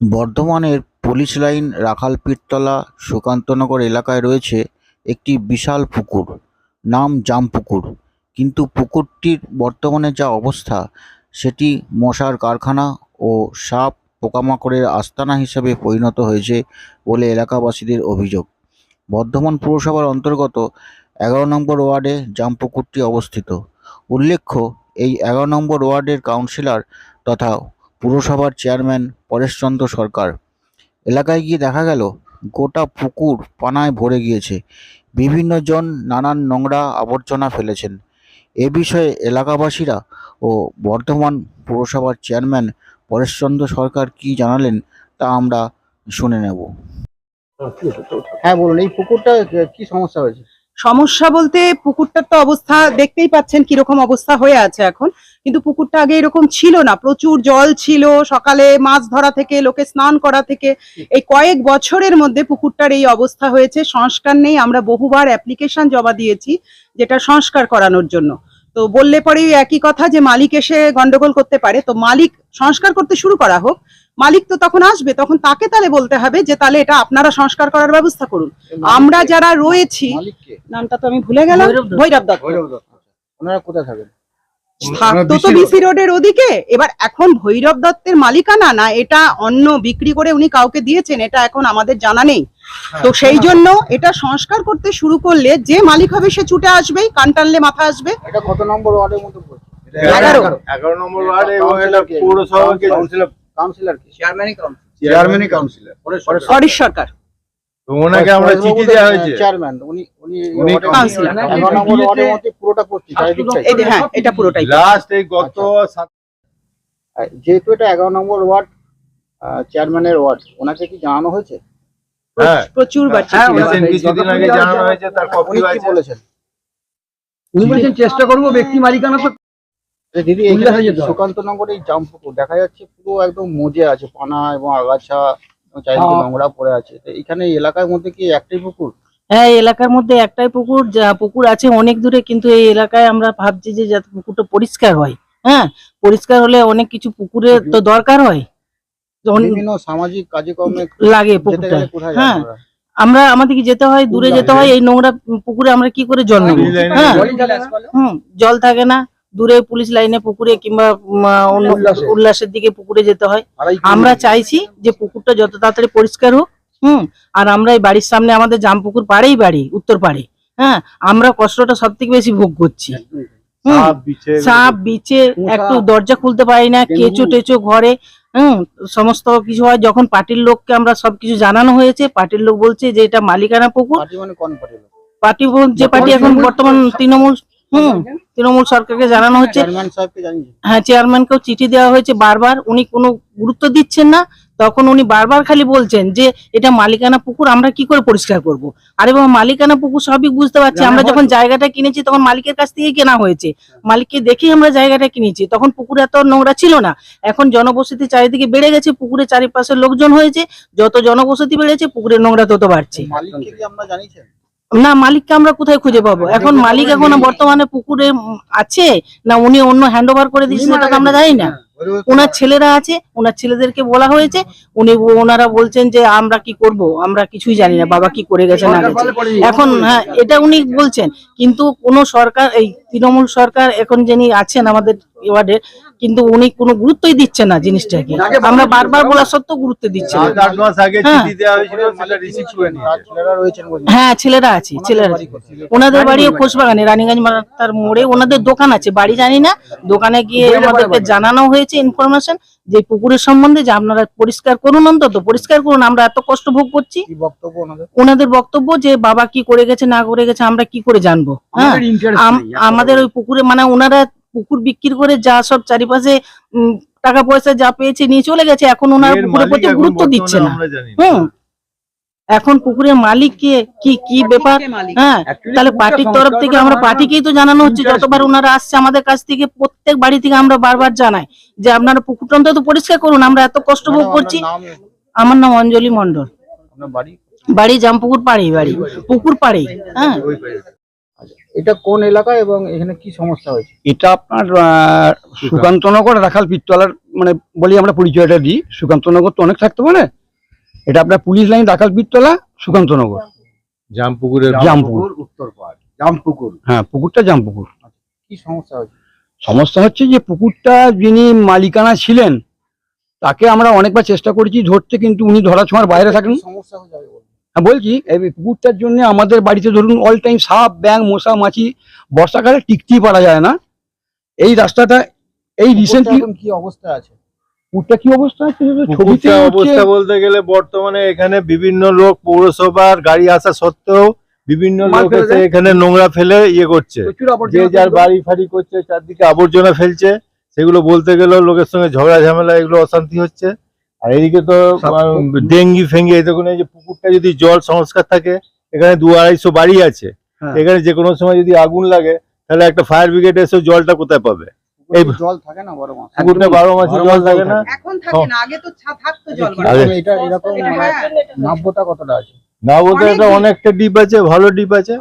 বর্ধমানের police line Rakhal Rakhalpirtala Sukantanagar এলাকায় রয়েছে একটি বিশাল পুকুর, নাম জামপুকুর। কিন্তু পুকুরটির বর্তমানে যা অবস্থা, সেটি মশার কারখানা ও সাপ পোকামাকড়ের আস্তানা হিসেবে পরিণত হয়েছে বলে এলাকাবাসীদের অভিযোগ। বর্ধমান পুরসভার অন্তর্গত এগারো নম্বর ওয়ার্ডে জামপুকুরটি অবস্থিত। উল্লেখ্য, এই এগারো নম্বর ওয়ার্ডের কাউন্সিলর তথা পুরসভার চেয়ারম্যান পরেশচন্দ্র সরকার। এলাকায় গিয়ে দেখা গেল, গোটা পুকুর পানায় ভরে গিয়েছে। বিভিন্ন জন নানান নোংরা আবর্জনা ফেলেছেন। এ বিষয়ে এলাকাবাসীরা ও বর্ধমান পুরসভার চেয়ারম্যান পরেশচন্দ্র সরকার কি জানালেন, তা আমরা শুনে নেব। হ্যাঁ বলুন, এই পুকুরটা কি সমস্যা হয়েছে? সমস্যা বলতে পুকুরটার তো অবস্থা দেখতেই পাচ্ছেন কীরকম অবস্থা হয়ে আছে এখন। কিন্তু পুকুরটা আগে এরকম ছিল না। প্রচুর জল ছিল, সকালে মাছ ধরা থেকে, লোকে স্নান করা থেকে। এই কয়েক বছরের মধ্যে পুকুরটার এই অবস্থা হয়েছে। সংস্কার নেই, আমরা বহুবার অ্যাপ্লিকেশন জমা দিয়েছি যেটা সংস্কার করানোর জন্য। তো বললে পরেই একই কথা যে মালিক এসে গন্ডগোল করতে পারে। তো মালিক সংস্কার করতে শুরু করা হোক মালিক তো তখন আসবে তখন তাকে তাহলে বলতে হবে যে তাহলে এটা আপনারা সংস্কার করার ব্যবস্থা করুন। আমরা যারা রয়েছি নামটা তো আমি ভুলে গেলাম ভৈরব দত্ত। ওনারা কোথায় থাকেন? থাকতো তো বিসি রোডের ওদিকে। এবার এখন ভৈরব দত্তের মালিকানা না এটা অন্য বিক্রি করে উনি কাউকে দিয়েছেন এটা এখন আমাদের জানা নেই। তো সেই জন্য এটা সংস্কার করতে শুরু করলে যে মালিক হবে সে ছুটে আসবেই কান টানলে মাথা আসবে। এটা কত নম্বর ওয়ার্ডের মধ্যে এগারো। এগারো নম্বর ওয়ার্ড এবং পৌরসভাকে কাউন্সিলর কি? চেয়ারম্যানই কাউন্সিলর হরিশ সরকার। তো ওনাকে আমরা চিঠি দেওয়া হয়েছে। চেয়ারম্যান উনি উনি উনি কাউন্সিলর। এগারো নম্বর ওয়ার্ডের মধ্যে পুরোটা পড়ছে এই হ্যাঁ এটা পুরোটাই। লাস্ট এই গত যেহেতু এটা এগারো নম্বর ওয়ার্ড চেয়ারম্যানের ওয়ার্ড ওনাকে কি জানানো হয়েছে? হ্যাঁ। প্রচুর। কিছুদিন আগে জানানো হয়েছে তার কপি আছে বলেছেন? উনি বলেছেন চেষ্টা করব ব্যক্তি মালিকানা দিদি। সুকান্ত নগরে এই জামপুকুর দেখা যাচ্ছে পুরো একদম মজে আছে পানা এবং আগাছা চারিদিকে হ্যাঁ। নোংরা পড়ে আছে। তো এখানে এলাকার মধ্যে কি একটাই পুকুর? হ্যাঁ এলাকার মধ্যে একটাই পুকুর যা পুকুর আছে অনেক দূরে কিন্তু এই এলাকায় আমরা ভাবছি যে যাতে পুকুরটা পরিষ্কার হয়। হ্যাঁ পরিষ্কার হলে অনেক কিছু পুকুরের তো দরকার হয়। বিভিন্ন সামাজিক কাজকর্মে লাগে পুকুরটা। হ্যাঁ। আমরা? আমাদেরকে যেতে হয় দূরে যেতে হয় এই নোংরা পুকুরে আমরা কি করে জল নেব? হ্যাঁ জল থাকে না দূরে পুলিশ লাইনে পুকুরে কিংবা অন্য উল্লাসে। উল্লাসের দিকে পুকুরে যেতে হয়। আমরা চাইছি যে পুকুরটা যত তাড়াতাড়ি পরিষ্কার হোক হুম আর আমরা এই বাড়ির সামনে আমাদের জাম পুকুর পাড়েই বাড়ি উত্তর পাড়ে হ্যাঁ আমরা কষ্টটা সব থেকে বেশি ভোগ করছি। সাপ মশা, একটু দরজা খুলতে পারি না। কেঁচো টেচো ঘরে হুম সমস্ত কিছু হয়। যখন পার্টির লোককে আমরা সবকিছু জানানো হয়েছে পার্টির লোক বলছে যে এটা মালিকানা পুকুর। পার্টি মানে যে পার্টি এখন বর্তমান তৃণমূল হুম তৃণমূল সরকারকে জানানো হচ্ছে। হ্যাঁ চেয়ারম্যানকেও চিঠি দেওয়া হয়েছে বারবার। উনি কোনো গুরুত্ব দিচ্ছেন না। তখন উনি বারবার খালি বলছেন যে এটা মালিকানা পুকুর আমরা কি করে পরিষ্কার করব? আরে বাবা মালিকানা পুকুর সবই বুঝতে পারছি। আমরা যখন জায়গাটা কিনেছি তখন মালিকের কাছ থেকে কেনা হয়েছে। মালিককে দেখেই আমরা জায়গাটা কিনেছি। তখন পুকুর এত নোংরা ছিল না। এখন জনবসতি চারিদিকে বেড়ে গেছে। পুকুরে চারিপাশে লোকজন হয়েছে। যত জনবসতি বেড়েছে পুকুরের নোংরা তত বাড়ছে। মালিককে আমরা জানিয়েছেন? না মালিককে আমরা কোথায় খুঁজে পাবো? এখন মালিক এখন বর্তমানে পুকুরে আছে? না উনি অন্য হ্যান্ড ওভার করে দিয়েছে সেটা তো আমরা জানি না। ওনার ছেলেরা আছে ওনার ছেলেদেরকে বলা হয়েছে। উনি ওনারা বলছেন যে আমরা কি করব? আমরা কিছুই জানি না বাবা কি করে গেছে না গেছে এখন হ্যাঁ এটা উনি বলছেন। কিন্তু কোনো সরকার এই তৃণমূল সরকার এখন যিনি আছেন আমাদের ওয়ার্ডে কিন্তু উনি কোনো গুরুত্বই দিচ্ছেন না জিনিসটাকে। আমরা বারবার বলা সত্ত্বেও গুরুত্ব আগে হ্যাঁ। ছেলেরা হ্যাঁ ছেলেরা আছে ছেলেরা ওনাদের বাড়িও খোশবাগানে রানীগঞ্জ মাতার মোড়ে ওনাদের দোকান আছে বাড়ি জানি না। দোকানে গিয়ে আমাদেরকে জানানো হয়েছে ইনফরমেশন যে পুকুরের সম্বন্ধে যে আপনারা পরিষ্কার করুন অন্তত পরিষ্কার করুন আমরা এত কষ্ট ভোগ করছি। ওনাদের? ওনাদের বক্তব্য যে বাবা কি করে গেছে না করে গেছে আমরা কি করে জানব? হ্যাঁ আমাদের ওই পুকুরে মানে ওনারা পুকুর বিক্রি করে যা সব চারিপাশে উম, টাকা পয়সা যা পেয়েছে নিয়ে চলে গেছে এখন ওনার পুকুরের প্রতি গুরুত্ব দিচ্ছে না। হুম। এখন পুকুরের মালিক কে কি কি ব্যাপার? হ্যাঁ তাহলে পার্টির তরফ থেকে আমরা পার্টিকেই তো জানানো হচ্ছে যতবার ওনারা আসছে আমাদের কাছ থেকে প্রত্যেক বাড়ি থেকে আমরা বারবার জানাই যে আপনারা পুকুরটা অন্তত পরিষ্কার করুন আমরা এত কষ্ট ভোগ করছি। আমার নাম অঞ্জলি মন্ডল বাড়ি? বাড়ি জামপুকুর পাড়েই বাড়ি। পুকুর পাড়েই হ্যাঁ। পারে। এটা কোন এলাকা এবং এখানে কি সমস্যা হয়েছে? এটা আপনার আহ, সুকান্তনগর রাখাল পিত্তলার মানে বলি আমরা পরিচয়টা দিই। সুকান্তনগর তো অনেক থাকতে পারে। এটা আপনার পুলিশ লাইন রাখাল পিত্তলা সুকান্তনগর। জামপুকুরের জামপুকুর উত্তর পাড় জামপুকুর। হ্যাঁ পুকুরটা জামপুকুর। কি সমস্যা হয়েছে? সমস্যা হচ্ছে যে পুকুরটা যিনি মালিকানা ছিলেন তাকে আমরা অনেকবার চেষ্টা করেছি ধরতে কিন্তু উনি ধরা ছোঁয়ার বাইরে থাকেন। সমস্যা হয়ে যাবে বলছি এই পুকুরটার জন্য আমাদের বাড়িতে ধরুন অল টাইম সাপ ব্যাং মশা মাছি বর্ষাকালে টিকতেই পারা যায় না। এই রাস্তাটা এই রিসেন্টলি কি অবস্থা আছে? পুকুরটা কি অবস্থা আছে? ছবিতে অবস্থা বলতে গেলে বর্তমানে এখানে বিভিন্ন লোক পৌরসভার গাড়ি আসা সত্ত্বেও বিভিন্ন লোক এসে এখানে নোংরা ফেলে ইয়ে করছে। যে যার বাড়ি ফাড়ি করছে চারদিকে আবর্জনা ফেলছে। সেগুলো বলতে গেলেও লোকের সঙ্গে ঝগড়া ঝামেলা এগুলো অশান্তি হচ্ছে। আর এদিকে তো ডেঙ্গি ফেঙ্গি এই দেখুন এই যে পুকুরটা যদি জল সংস্কার থাকে এখানে দু আড়াইশো বাড়ি আছে। হ্যাঁ। এখানে যে কোনো সময় যদি আগুন লাগে তাহলে একটা ফায়ার ব্রিগেড এসে জলটা কোথায় পাবে? এই- জল থাকে না বড় মাছ। পুকুরটা বারো মাসে জল থাকে না? এখন থাকে না আগে তো থাকতো জল এটা এরকম হ্যাঁ। নাব্যতা কতটা আছে? না বলতে এটা অনেকটা ডিপ আছে ভালো ডিপ আছে।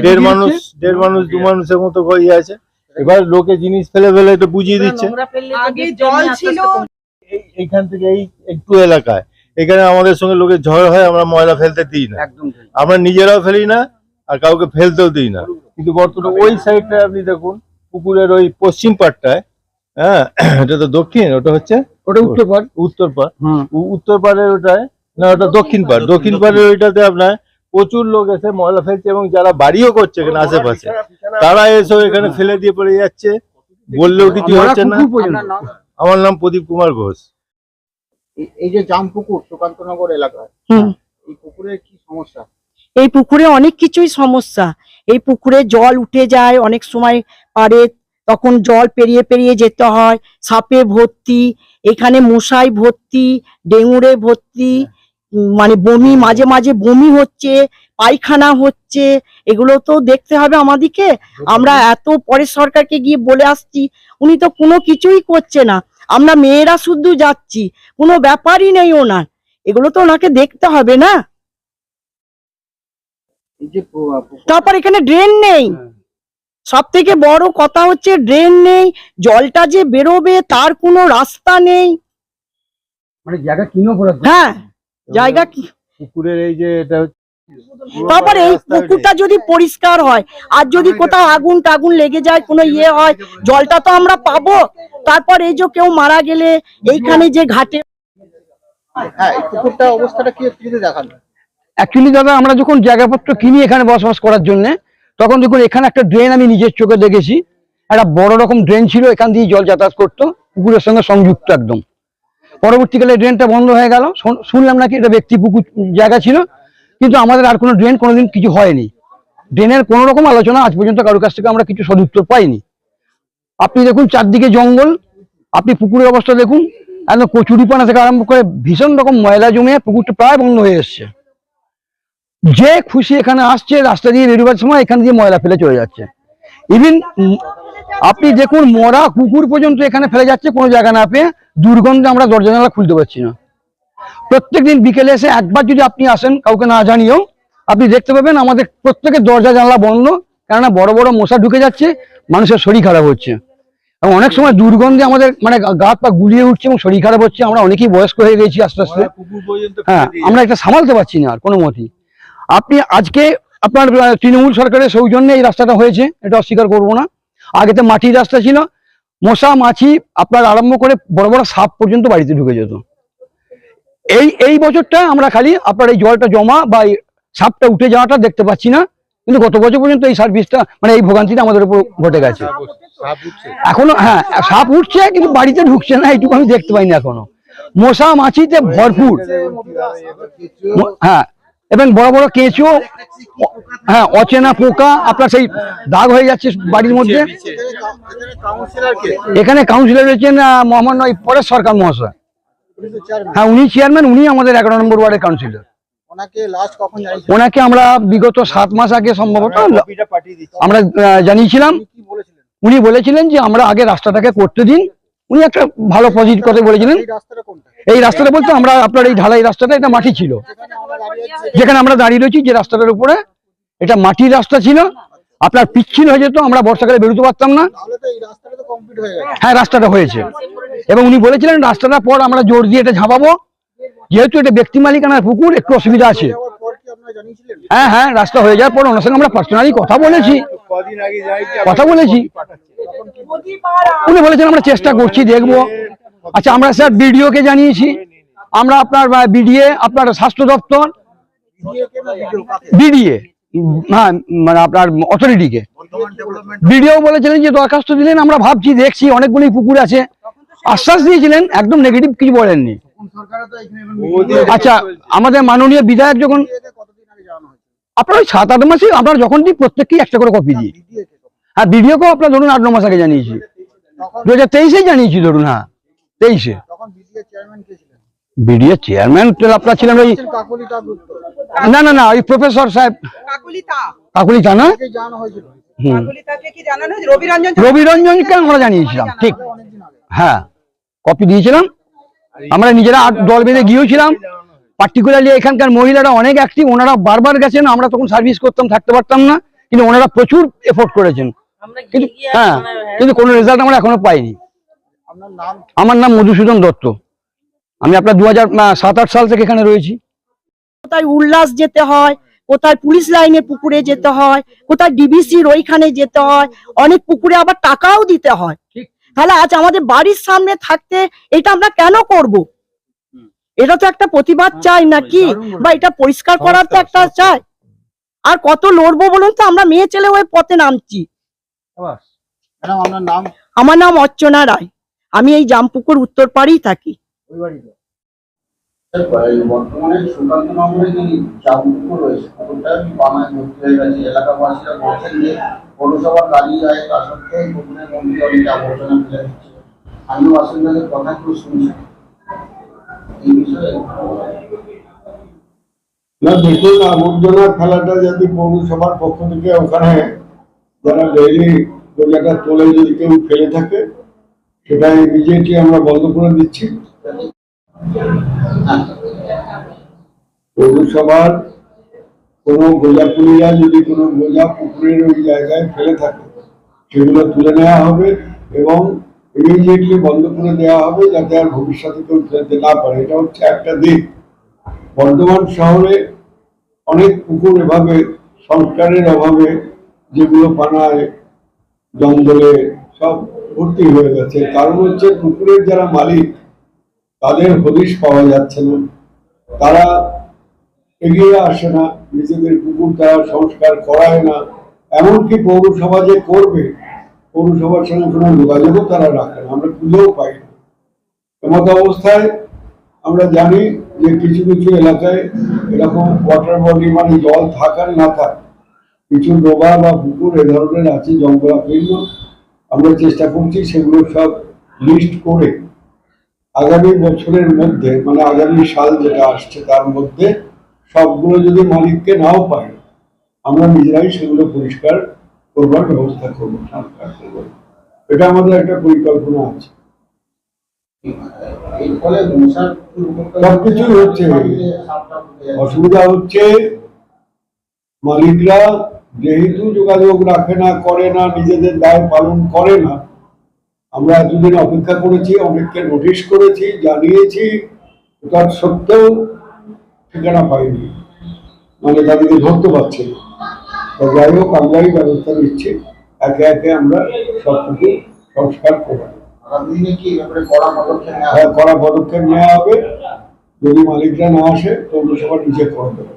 দেড়- মানুষ দেড় মানুষ দু মানুষের মতো ইয়ে আছে। এবার লোকে জিনিস ফেলে ফেলে এটা বুঝিয়ে দিচ্ছে। আগে জল ছিল। এইখান থেকে এই একটু এলাকায়। এখানে আমাদের সঙ্গে লোকের ঝড় হয় আমরা ময়লা ফেলতে দিই না। আমরা নিজেরাও ফেলি না আর কাউকে ফেলতেও দিই না। কিন্তু বর্তমানে ওই সাইডটায় আপনি দেখুন পুকুরের ওই পশ্চিম পাড়টায় হ্যাঁ এটা তো দক্ষিণ ওটা হচ্ছে ওটা উত্তর পাড়। উত্তর পাড়। হুম। উত্তর পাড়ের ওটায় না ওটা দক্ষিণ পাড় দক্ষিণ পাড়ের ওইটাতে আপনার প্রচুর লোক এসে ময়লা ফেলছে এবং যারা বাড়িও করছে এখানে আশেপাশে তারা এসে এখানে ফেলে দিয়ে পড়ে যাচ্ছে। বললেও কিছু আমরা হচ্ছে না। আমার নাম প্রদীপ কুমার ঘোষ। এই- যে জামপুকুর সুকান্তনগর এলাকায় হুম। এই পুকুরে কি সমস্যা? এই পুকুরে অনেক কিছুই সমস্যা। এই পুকুরে জল উঠে যায় অনেক সময় পারে তখন জল পেরিয়ে পেরিয়ে যেতে হয় সাপে ভর্তি এখানে মশাই ভর্তি ডেঙ্গুরে ভর্তি মানে বমি মাঝে মাঝে বমি হচ্ছে পায়খানা হচ্ছে এগুলো তো দেখতে হবে আমাদেরকে। আমরা এত পরের সরকারকে গিয়ে বলে আসছি উনি তো কোনো কিছুই করছে না। আমরা মেয়েরা শুধু যাচ্ছি কোনো ব্যাপারই নেই ওনার। এগুলো তো ওনাকে দেখতে হবে না। তারপর এখানে ড্রেন নেই। সব থেকে বড় কথা হচ্ছে ড্রেন নেই জলটা যে বেরোবে তার কোনো রাস্তা নেই। মানে জায়গা কিনো হ্যাঁ জায়গা কি- পুকুরের এই যে এটা তারপর এই পুকুরটা যদি পরিষ্কার হয় আর যদি কোথাও আগুন টাগুন লেগে যায় কোনো ইয়ে হয় জলটা তো আমরা পাবো। তারপর এই যে কেউ মারা গেলে এইখানে যে ঘাটে হ্যাঁ এই পুকুরটা অবস্থাটা কি একটু যদি দেখান। অ্যাকচুয়ালি দাদা আমরা যখন জায়গাপত্র কিনি এখানে বসবাস করার জন্য তখন দেখুন এখানে একটা ড্রেন আমি নিজের চোখে দেখেছি একটা বড় রকম ড্রেন ছিল এখান দিয়ে জল যাতায়াত করতো পুকুরের সঙ্গে সংযুক্ত একদম। পরবর্তীকালে ড্রেনটা বন্ধ হয়ে গেল শুনলাম নাকি এটা ব্যক্তি পুকুর জায়গা ছিল কিন্তু আমাদের আর কোনো ড্রেন কোনোদিন কিছু হয়নি। ড্রেনের কোনো রকম আলোচনা আজ পর্যন্ত কারোর কাছ থেকে আমরা কিছু সদুত্তর পাইনি। আপনি দেখুন চারদিকে জঙ্গল, আপনি পুকুরের অবস্থা দেখুন, একদম কচুরিপানা থেকে আরম্ভ করে ভীষণ রকম ময়লা জমে পুকুরটা প্রায় বন্ধ হয়ে এসছে। যে খুশি এখানে আসছে, রাস্তা দিয়ে বেরোবার সময় এখান দিয়ে ময়লা ফেলে চলে যাচ্ছে। ইভিন আপনি দেখুন মরা কুকুর পর্যন্ত এখানে ফেলে যাচ্ছে, কোনো জায়গা না পেয়ে দুর্গন্ধে আমরা দরজা জানালা খুলতে পারছি না। প্রত্যেকদিন বিকেলে এসে একবার যদি আপনি আসেন কাউকে না জানিয়েও আপনি দেখতে পাবেন আমাদের প্রত্যেকের দরজা জানলা বন্ধ কেননা বড় বড় মশা ঢুকে যাচ্ছে মানুষের শরীর খারাপ হচ্ছে। এবং অনেক সময় দুর্গন্ধে আমাদের মানে গা পা গুলিয়ে উঠছে এবং শরীর খারাপ হচ্ছে আমরা অনেকেই বয়স্ক হয়ে গেছি আস্তে আস্তে। হ্যাঁ আমরা এটা সামালতে পারছি না আর কোনো মতেই। আপনি আজকে আপনার তৃণমূল সরকারের সৌজন্যে এই রাস্তাটা হয়েছে এটা অস্বীকার করব না। আগে তো মাটির রাস্তা ছিল মশা মাছি আপনার আরম্ভ করে বড় বড় সাপ পর্যন্ত বাড়িতে ঢুকে যেত। এই এই বছরটা আমরা খালি আপনার এই জলটা জমা বা এই সাপটা উঠে যাওয়াটা দেখতে পাচ্ছি না। কিন্তু গত বছর পর্যন্ত এই সার্ভিসটা মানে এই ভোগান্তিটা আমাদের উপর ঘটে গেছে। এখনও হ্যাঁ সাপ উঠছে কিন্তু বাড়িতে ঢুকছে না এইটুকু আমি দেখতে পাইনি এখনও। মশা মাছিতে ভরপুর। হ্যাঁ এবং বড় বড় কেঁচো হ্যাঁ অচেনা পোকা আপনার সেই দাগ হয়ে যাচ্ছে বাড়ির মধ্যে। এখানে কাউন্সিলর রয়েছেন আহ, মোহাম্মদ নয় পরেশ সরকার মহাশয়। হ্যাঁ উনি চেয়ারম্যান উনি আমাদের এগারো নম্বর ওয়ার্ডের কাউন্সিলর ওনাকে লাস্ট কখন জানিয়েছেন ওনাকে আমরা বিগত সাত মাস আগে সম্ভবত আমরা জানিয়েছিলাম। উনি বলেছিলেন? যে আমরা আগে রাস্তাটাকে করতে দিন। উনি একটা ভালো পজিটিভ কথা বলেছিলেন। এই রাস্তাটা কোনটা? এই রাস্তাটা বলতে আমরা আপনার এই ঢালাই রাস্তাটা এটা মাটি ছিল। যেখানে আমরা দাঁড়িয়ে আছি। যেখানে আমরা দাঁড়িয়ে রয়েছি যে রাস্তাটার উপরে এটা মাটির রাস্তা ছিল। আপনার পিচ্ছিল হয়ে যেত আমরা বর্ষাকালে বেরোতে পারতাম না। তাহলে তো এই রাস্তাটা তো কমপ্লিট হয়ে গেছে। হ্যাঁ রাস্তাটা হয়েছে। এবং উনি বলেছিলেন রাস্তাটা পর আমরা জোর দিয়ে এটা ঝাঁপাবো। যেহেতু এটা ব্যক্তি মালিকানার পুকুর একটু অসুবিধা আছে। হ্যাঁ হ্যাঁ রাস্তা হয়ে যাওয়ার পর ওনার সঙ্গে আমরা পার্সোনালি কথা বলেছি। কথা বলেছি। উনি বলেছেন আমরা চেষ্টা করছি দেখব। আচ্ছা আমরা স্যার বিডিও কে জানিয়েছি। আমরা আপনার বিডিএ আপনার স্বাস্থ্য দপ্তর। বিডিএ। হ্যাঁ মানে আপনার অথরিটিকে বিডিও বলেছিলেন যে দরখাস্ত দিলেন, আমরা ভাবছি, দেখছি, অনেকগুলি পুকুর আছে। আশ্বাস দিয়েছিলেন, একদম নেগেটিভ কিছু বলেননি। আচ্ছা আমাদের মাননীয় বিধায়ক যখন আপনার ওই সাত আট মাসে আপনারা যখন দিই প্রত্যেককেই একটা করে কপি দিই হ্যাঁ বিডিওকেও আপনার ধরুন আট ন মাস আগে জানিয়েছি। দু হাজার তেইশেই জানিয়েছি, ধরুন হ্যাঁ তেইশে। বিডিএ চেয়ারম্যান আপনার ছিলেন ওই না না না ওই প্রফেসর সাহেব। কাকুলিতা। কাকুলি জানা কে জানানো হয়েছিল। হুম। কাকুলিতাকে কি জানানো হয়েছে? রবি রঞ্জন রবি রঞ্জনকে আমরা জানিয়েছিলাম ঠিক। হ্যাঁ কপি দিয়েছিলাম। আমরা নিজেরা দল বেঁধে গিয়েছিলাম। পার্টিকুলারলি এখানকার মহিলারা অনেক অ্যাক্টিভ ওনারা বারবার গেছেন আমরা তখন সার্ভিস করতাম থাকতে পারতাম না কিন্তু ওনারা প্রচুর এফোর্ট করেছেন। কিন্তু হ্যাঁ মানে কিন্তু কোনো রেজাল্ট আমরা এখনও পাইনি। আমার নাম মধুসূদন দত্ত। আমি আপনার দু হাজার সাত আট সাল থেকে এখানে রয়েছি। কোথায় উল্লাস যেতে হয় কোথায় পুলিশ লাইনে পুকুরে যেতে হয় কোথায় ডিবিসির ওইখানে যেতে হয় অনেক পুকুরে আবার টাকাও দিতে হয়। তাহলে আজ আমাদের বাড়ির সামনে থাকতে এটা আমরা কেন করব? এটা তো একটা প্রতিবাদ চাই নাকি? বা এটা পরিষ্কার করার তো একটা চাই। আর কত লড়বো বলুন তো? আমরা মেয়ে ছেলে ওই পথে নামছি। আমার নাম অর্চনা রায়। আমি এই জামপুকুর উত্তর পাড়েই থাকি। ওই বাড়িতে। বর্তমানে সুকান্ত নগরে রয়েছে পুকুরটা বানায় ভর্তি হয়ে গেছে। এলাকাবাসীরা বলছেন যে পৌরসভার গাড়ি যায় তা সত্ত্বেও অনেক আবর্জনা ফেলে দিচ্ছে। স্থানীয় বাসিন্দাদের কথা কেউ শুনছে এই বিষয়ে না দেখুন আবর্জনা ফেলাটা যদি পৌরসভার পক্ষ থেকে ওখানে যারা ডেইলি তোলে যদি কেউ ফেলে থাকে সেটা ইমিডিয়েটলি আমরা বন্ধ করে দিচ্ছি। পৌরসভার কোনো গোজাপুলিরা যদি কোনো গোজা পুকুরের ওই জায়গায় ফেলে থাকে, সেগুলো তুলে নেওয়া হবে এবং ইমিডিয়েটলি বন্ধ করে দেওয়া হবে যাতে আর ভবিষ্যতে কেউ ফেলতে না পারে। এটা হচ্ছে একটা দিক। বর্ধমান শহরে অনেক পুকুর এভাবে সংস্কারের অভাবে যেগুলো পানায়, জঙ্গলে সব ভর্তি হয়ে গেছে। কারণ হচ্ছে পুকুরের যারা মালিক তাদের হদিশ পাওয়া যাচ্ছে না। তারা এগিয়ে আসে না, নিজেদের পুকুর তারা সংস্কার করায় না। এমনকি পৌরসভা যে করবে, পৌরসভার সঙ্গে কোনো যোগাযোগও তারা রাখে না, আমরা খুঁজেও পাই না। এমত অবস্থায় আমরা জানি যে কিছু কিছু এলাকায় এরকম ওয়াটার বডি মানে জল থাকার না থাক, কিছু ডোবা বা পুকুর এ ধরনের আছে, জঙ্গলাকীর্ণ। আমরা চেষ্টা করছি সেগুলো সব লিস্ট করে আগামী বছরের মধ্যে মানে আগামী সাল যেটা আসছে তার মধ্যে সবগুলো যদি মালিককে নাও পাই আমরা নিজেরাই সেগুলো পরিষ্কার করবার ব্যবস্থা করব সংস্কার করব এটা আমাদের একটা পরিকল্পনা আছে সবকিছুই হচ্ছে। অসুবিধা হচ্ছে মালিকরা যেহেতু যোগাযোগ রাখে না করে না নিজেদের দায় পালন করে না আমরা এতদিন অপেক্ষা করেছি অনেককে নোটিশ করেছি জানিয়েছি। তার সত্ত্বেও ঠিকানা পাইনি। মানে তাদেরকে ধরতে পারছে না। যাই হোক আমরাই ব্যবস্থা নিচ্ছি। একে একে আমরা সব কিছু সংস্কার করব কি কড়া পদক্ষেপ নেওয়া হবে? যদি মালিকরা না আসে পৌরসভা নিজে করে দেবে।